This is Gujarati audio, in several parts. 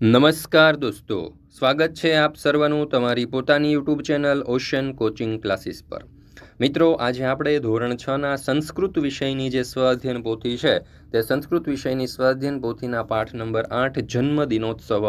નમસ્કાર દોસ્તો, સ્વાગત છે આપ સર્વનું તમારી પોતાની YouTube channel Ocean Coaching Classes પર. મિત્રો, આજે આપણે ધોરણ છના સંસ્કૃત વિષયની જે સ્વાધ્યન પોથી છે, તે સંસ્કૃત વિષયની સ્વાધ્યન પોથીના પાઠ નંબર આઠ જન્મ દિનોત્સવ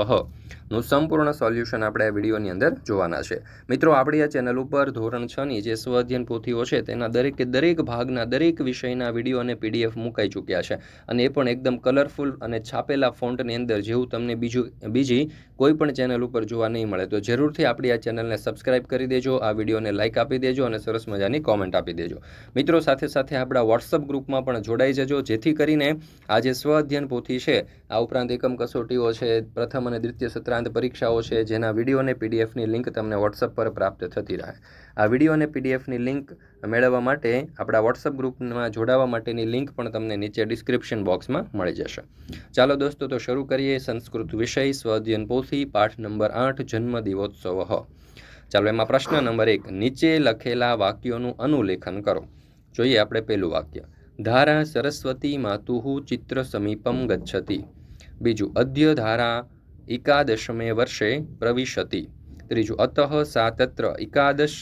નું સંપૂર્ણ સોલ્યુશન આપણે આ વિડીયોની અંદર જોવાના છે. મિત્રો, આપણી આ ચેનલ ઉપર ધોરણ છની જે સ્વ અધ્યયન પોથીઓ છે, તેના દરેકે દરેક ભાગના દરેક વિષયના વીડિયો અને પીડીએફ મુકાઈ ચૂક્યા છે. અને એ પણ એકદમ કલરફુલ અને છાપેલા ફોન્ટની અંદર જેવું તમને બીજું, બીજી કોઈ પણ ચેનલ ઉપર જોવા નહીં મળે. તો જરૂરથી આપણી આ ચેનલને સબસ્ક્રાઇબ કરી દેજો, આ વિડીયોને લાઇક આપી દેજો અને સરસ મજાની કોમેન્ટ આપી દેજો. મિત્રો, સાથે સાથે આપણા વોટ્સઅપ ગ્રુપમાં પણ જોડાઈ જજો, જેથી કરીને આ જે સ્વ અધ્યયન પોથી છે, આ ઉપરાંત એકમ કસોટીઓ છે, પ્રથમ અને દ્વિતીય સત્રાંત પરીક્ષાઓ છે, જેના વીડિયો અને પીડીએફની લિંક તમને વોટ્સઅપ પર પ્રાપ્ત થતી રહે. આ વીડિયો અને પીડીએફની લિંક મેળવવા માટે આપણા વોટ્સઅપ ગ્રુપમાં જોડાવા માટેની લિંક પણ તમને નીચે ડિસ્ક્રિપ્શન બોક્સમાં મળી જશે. ચાલો દોસ્તો, તો શરૂ કરીએ સંસ્કૃત વિષય સ્વઅધ્યયન પોથી, પાઠ નંબર આઠ, જન્મ દિવોત્સવ ચાલો એમાં પ્રશ્ન નંબર એક, નીચે લખેલા વાક્યોનું અનુલેખન કરો. જોઈએ આપણે પહેલું વાક્ય. ધારા સરસ્વતી માતુઃ ચિત્ર સમીપમ ગચ્છતી. બીજું, અદ્ય ધારા એકાદશમે વર્ષે પ્રવિશતિ. ત્રીજું, અતઃ સા તત્ર એકાદશ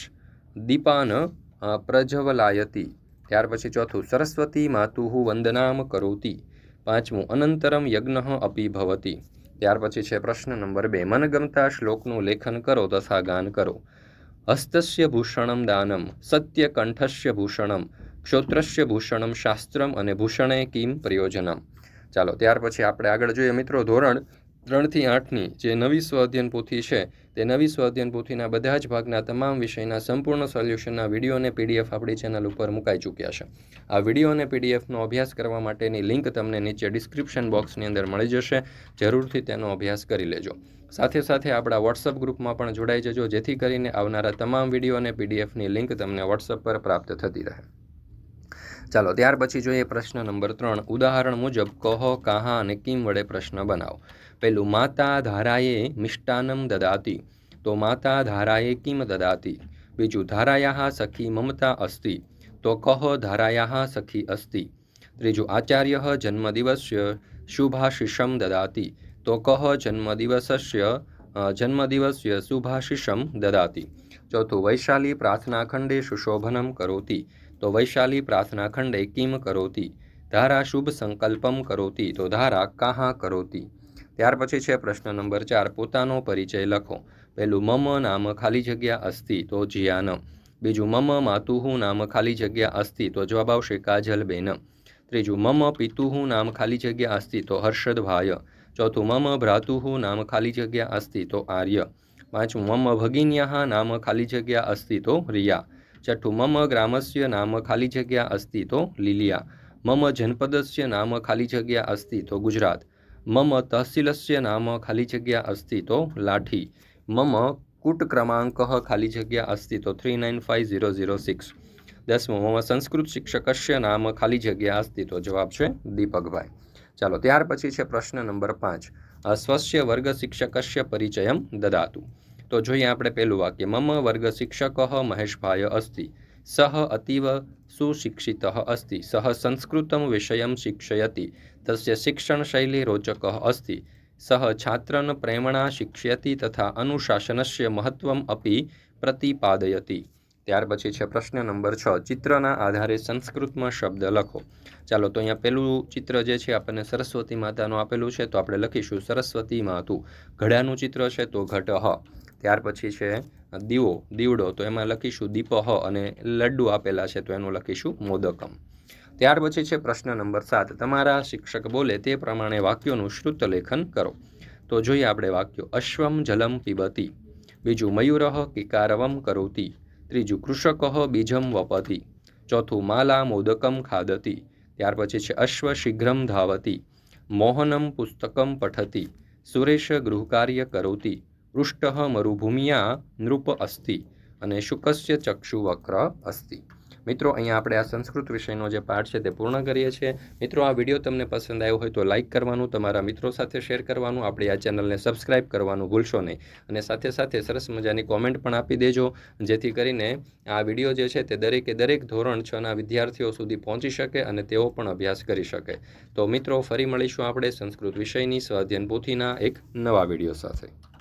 દીપાન પ્રજ્વલાયતિ. ત્યાર પછી ચોથું, સરસ્વતી માતુઃ વંદનામ કરોતી. પાંચમું, અનંતરમ યજ્ઞ અપી ભવતિ. ત્યાર પછી છે પ્રશ્ન નંબર બે મનગમતા શ્લોકનું લેખન કરો તથા ગાન કરો. હસ્તસ્ય ભૂષણમ દાનમ, સત્ય કંઠસ્ય ભૂષણમ, ક્ષોત્રસ્ય ભૂષણમ, શાસ્ત્રમ અને ભૂષણે કિમ પ્રયોજનમ. ચાલો, ત્યાર પછી આપણે આગળ જોઈએ મિત્રો ધોરણ ત્રણથી આઠની જે નવી સ્વાધ્યન પોથી છે, તે નવી સ્વાધ્યન પોથીના બધા જ ભાગના તમામ વિષયના સંપૂર્ણ સોલ્યુશનના વીડિયો અને પીડીએફ આપણી ચેનલ ઉપર મુકાઈ ચૂક્યા છે. આ વીડિયો અને પીડીએફનો અભ્યાસ કરવા માટેની લિંક તમને નીચે ડિસ્ક્રિપ્શન બોક્સની અંદર મળી જશે, જરૂરથી તેનો અભ્યાસ કરી લેજો. સાથે સાથે આપણા વોટ્સઅપ ગ્રુપમાં પણ જોડાઈ જજો, જેથી કરીને આવનારા તમામ વીડિયો અને પીડીએફની લિંક તમને વોટ્સઅપ પર પ્રાપ્ત થતી રહે. ચાલો, ત્યાર પછી જોઈએ પ્રશ્ન નંબર ત્રણ. ઉદાહરણ મુજબ, કહો, કાહા અને કિમ વડે પ્રશ્ન બનાવો. પહેલું, માતા ધારાએ મિષ્ટાનમ દદાતી. તો માતા ધારાએ કિમ દદાતી. બીજું ધારાયા સખી મમતા અસ્તિ. તો કહો ધારાયા સખી અસ્તિ. ત્રીજું, આચાર્ય જન્મદિવસ્ય શુભાશિષમ દદાતી. તો કહો, જન્મદિવસસ્ય જન્મદિવસ્ય શુભાશિષમ દદાતી. ચોથું, વૈશાલી પ્રાર્થનાખંડે સુશોભનમ કરોતિ. તો વૈશાલી પ્રાર્થનાખંડે કિમ કરોતી, ધારા શુભ સંકલ્પમ કરોતી, તો ધારા કાહા કરોતી. ત્યાર પછી છે પ્રશ્ન નંબર ચાર, પોતાનો પરિચય લખો. પહેલું, મમ નામ ખાલી જગ્યા અસ્તિ, તો જિયાન બીજું, મમ માતુઃ નામ ખાલી જગ્યા અસ્તિ, તો જવાબ આવશે કાજલબેન ત્રીજું, મમ પિતુઃ નામ ખાલી જગ્યા અસ્તિ, તો હર્ષદભાઈ ચોથું, મમ ભ્રાતુઃ નામ ખાલી જગ્યા અસ્તિ, તો આર્ય. પાંચમું, મમ ભગિન્યા નામ ખાલી જગ્યા અસ્તિ, તો રિયા. છઠ્ઠું મમ ગ્રામસ્ય નામ ખાલી જગ્યા અસ્તિ તો લીલિયા મમ જનપદસ્ય નામ ખાલી જગ્યા અસ્તિ તો ગુજરાત મમ તહસીલસ્ય નામ ખાલી જગ્યા અસ્તિ તો લાઠી મમ કુટ ક્રમાંક ખાલી જગ્યા અસ્તિ તો three nine five zero zero six દસમું મમ સંસ્કૃત શિક્ષકસ્ય નામ ખાલી જગ્યા અસ્તિ તો જવાબ છે દીપકભાઈ ચાલો ત્યાર પછી છે પ્રશ્ન નંબર પાંચ સ્વસ્ય વર્ગ શિક્ષકસ્ય પરિચયમ દદાતુ તો જોઈએ આપણે પહેલું વાક્ય. મમ વર્ગ શિક્ષક મહેશભાય અસ્તિ. સહ અતીવ સુશિક્ષિત અસ્તિ. સહ સંસ્કૃતમ વિષય શિક્ષયતિ. તસ્ય શિક્ષણશૈલી રોચક અસ્તિ. સહ છાત્રન પ્રેમણા શિક્ષયતિ તથા અનુશાસનસ્ય મહત્વમ અપી પ્રતિપાદયતી. ત્યાર પછી છે પ્રશ્ન નંબર છ. ચિત્રના આધારે સંસ્કૃતમાં શબ્દ લખો. ચાલો તો અહીંયા પેલું ચિત્ર જે છે આપણને સરસ્વતી માતાનું આપેલું છે, તો આપણે લખીશું, સરસ્વતી માતું. ઘડાનું ચિત્ર છે તો ઘટ. હ ત્યાર પછી છે દીવો, દીવડો. તો એમાં લખીશું દીપહ અને લડ્ડુ આપેલા છે, તો એનું લખીશું મોદકમ. ત્યાર પછી છે, પ્રશ્ન નંબર સાત. તમારા શિક્ષક બોલે તે પ્રમાણે વાક્યોનું શ્રુત લેખન કરો. તો જોઈએ આપણે વાક્યો. અશ્વમ જલમ પીબતી. બીજું મયુરહ કિકારવમ કરોતી. ત્રીજું, કૃષક બીજમ વપતિ. ચોથું, માલા મોદકમ ખાદતી. ત્યાર પછી છે, અશ્વ શીઘ્રમ ધાવતી. મોહનમ પુસ્તકમ પઠતી. સુરેશ ગૃહકાર્ય કરોતિ. પૃષ્ઠ મરુભૂમિયા નૃપ અસ્થિ અને શુકસ્ય ચક્ષુવક્ર અસ્થિ મિત્રો, અહીંયા આપણે આ સંસ્કૃત વિષયનો જે પાઠ છે તે પૂર્ણ કરીએ છીએ. મિત્રો, આ વીડિયો તમને પસંદ આવ્યો હોય તો લાઇક કરવાનું, તમારા મિત્રો સાથે શેર કરવાનું, આપણી આ ચેનલને સબસ્ક્રાઇબ કરવાનું ભૂલશો નહીં. અને સાથે સાથે સરસ મજાની કોમેન્ટ પણ આપી દેજો, જેથી કરીને આ વીડિયો જે છે તે દરેકે દરેક ધોરણ છના વિદ્યાર્થીઓ સુધી પહોંચી શકે અને તેઓ પણ અભ્યાસ કરી શકે. તો મિત્રો, ફરી મળીશું આપણે સંસ્કૃત વિષયની સ્વાધ્યન પોથીના એક નવા વીડિયો સાથે.